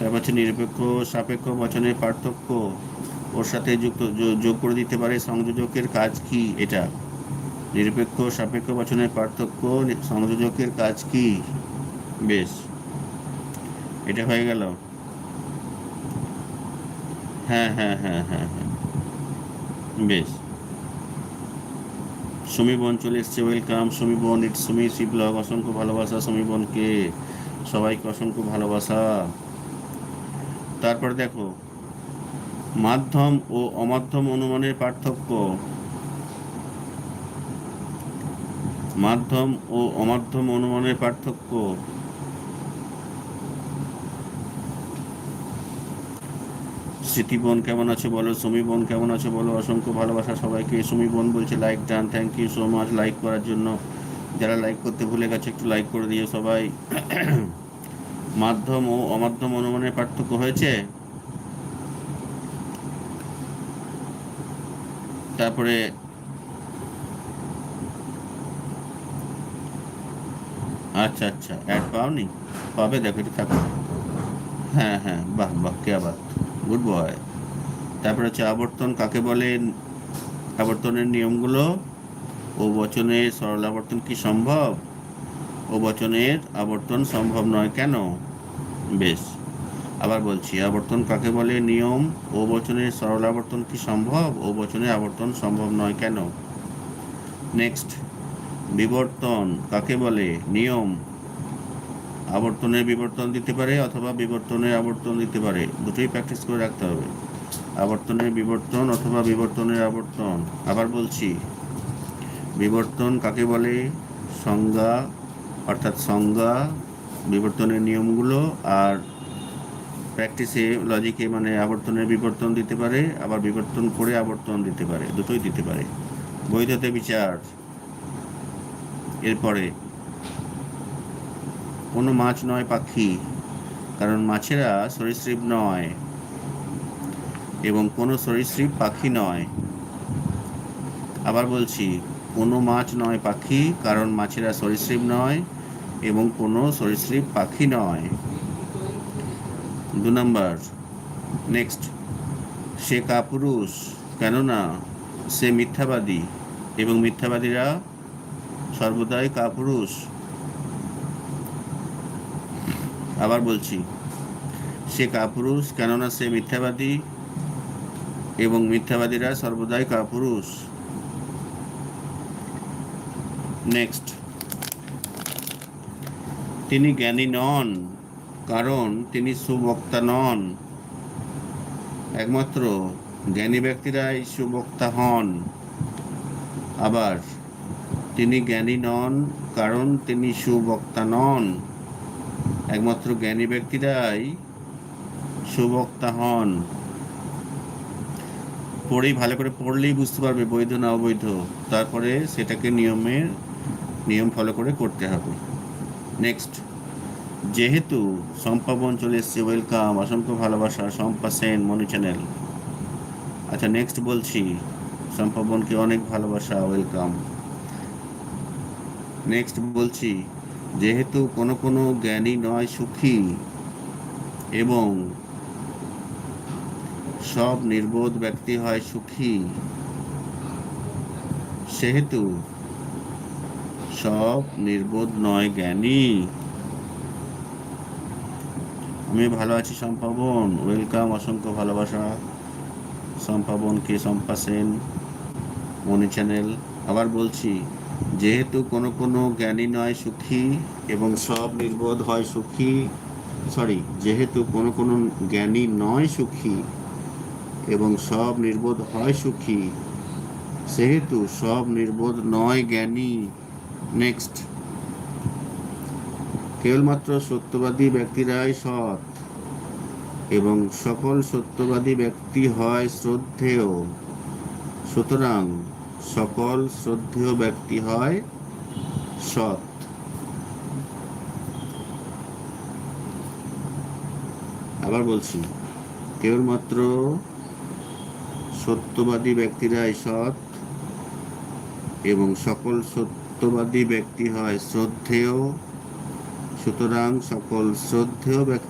তারপর হচ্ছে নিরপেক্ষ, সাপেক্ষ, বচনের পার্থক্য ওর সাথে যুক্ত যোগ করে দিতে পারে। সংযোজকের কাজ কি এটা? নিরপেক্ষ, সাপেক্ষ, বচনের পার্থক্য সংযোজকের কাজ কি? বেশ। এটা হয়ে গেল। হ্যাঁ হ্যাঁ হ্যাঁ হ্যাঁ হ্যাঁ। বেশ। সুমি বোন চলে এসছে, ওয়েলকাম। সুমি বোন, ইটস সুমি সি ব্লগ অসংখ্য ভালোবাসা সুমি বোনকে। সবাইকে অসংখ্য ভালোবাসা। তারপর দেখো, মাধ্যম ও অমাধ্যম অনুমানের পার্থক্য। মাধ্যম ও অমাধ্যম অনুমানের পার্থক্য। স্মৃতি বোন কেমন আছে বলো সুমি বোন কেমন আছে বলো, অসংখ্য ভালোবাসা সবাইকে। সুমি বোন বলছে like done thank you so much like করার জন্য। যারা লাইক করতে ভুলে গেছে, একটু লাইক করে দিও সবাই। মাধ্যম ও অমাধ্যম অনুমানের পার্থক্য হয়েছে? তারপরে আচ্ছা আচ্ছা অ্যাড পাওনি? পাবে, দেখো একটু থাকো হ্যাঁ হ্যাঁ বাহ বাহ, কে আবার? গুড বয় তারপরে হচ্ছে আবর্তন, কাকে বলে? আবর্তনের নিয়মগুলো? ও বচনের সরল আবর্তন কি সম্ভব? ও বচনের আবর্তন সম্ভব নয় কেন? বেশ। আবার বলছি, আবর্তন কাকে বলে? নিয়ম, ও বচনের সরল আবর্তন কি সম্ভব? ও বচনের আবর্তন সম্ভব নয় কেন? নেক্সট, বিবর্তন কাকে বলে? নিয়ম আবর্তনের বিবর্তন দিতে পারে অথবা বিবর্তনের আবর্তন দিতে পারে? দুটোই প্র্যাকটিস করে রাখতে হবে। আবর্তনের বিবর্তন অথবা বিবর্তনের আবর্তন। আবার বলছি, বিবর্তন কাকে বলে? সংজ্ঞা, অর্থাৎ সংজ্ঞা বিবর্তনের নিয়মগুলো আর প্র্যাকটিসে লজিকে মানে আবর্তনের বিবর্তন দিতে পারে, আবার বিবর্তন করে আবর্তন দিতে পারে, দুটোই দিতে পারে। বৈধতে বিচার, এরপরে কোনো মাছ নয় পাখি, কারণ মাছেরা সরীসৃপ নয় এবং কোনো সরীসৃপ পাখি নয়। আবার বলছি, কোনো মাছ নয় পাখি, কারণ মাছেরা সরীসৃপ নয়। এবং কোনো সরীসৃপ পাখি নয়। দু নম্বর নেক্সট সে কাপুরুষ, কেননা সে মিথ্যাবাদী এবং মিথ্যাবাদীরা সর্বদাই কাপুরুষ। আবার বলছি, সে কাপুরুষ, কেননা সে মিথ্যাবাদী এবং মিথ্যাবাদীরা সর্বদাই কাপুরুষ। নেক্সট তিনি জ্ঞানী নন, কারণ তিনি সুবক্তা নন। একমাত্র জ্ঞানী ব্যক্তিরাই সুবক্তা হন। আবার তিনি জ্ঞানী নন, কারণ তিনি সুবক্তা নন। একমাত্র জ্ঞানী ব্যক্তিরাই সুবক্তা হন। পড়েই ভালো করে পড়লেই বুঝতে পারবে, বৈধ না অবৈধ। তারপরে সেটাকে নিয়মের, নিয়ম ফলো করে করতে হবে। নেক্সট যেহেতু সম্পাবন চলে এসছে ওয়েলকাম অসংখ্য ভালোবাসা, সম্পা সেন, মনি চ্যানেল আচ্ছা নেক্সট বলছি সম্পাবনকে অনেক ভালোবাসা ওয়েলকাম নেক্সট বলছি, যেহেতু কোনো কোনো জ্ঞানী নয়, সুখী, এবং সব নির্বোধ ব্যক্তি হয় সুখী, সেহেতু সব নির্বোধ নয় জ্ঞানী। আমি ভালো আছি সম্পাবন ওয়েলকাম অসংখ্য ভালোবাসা। সম্পাবনকে সম্পা সেন মনি চ্যানেল। আবার বলছি, যেহেতু কোনো কোনো জ্ঞানী নয় সুখী এবং সব নির্বোধ হয় সুখী সরি যেহেতু কোনো কোনো জ্ঞানী নয় সুখী এবং সব নির্বোধ হয় সুখী, সেহেতু সব নির্বোধ নয় জ্ঞানী। নেক্সট কেবলমাত্র সত্যবাদী ব্যক্তিরাই সৎ এবং সকল সত্যবাদী ব্যক্তি হয় শ্রদ্ধেয়। সুতরাং সকল শ্রদ্ধেয় ব্যক্তি হয় সৎ। আবার বলছি, কেবলমাত্র সত্যবাদী ব্যক্তিরাই সৎ এবং সকল সত্যবাদী ব্যক্তি হয় শ্রদ্ধেয়। সুতরাং সকল শ্রদ্ধেয় ব্যক্তি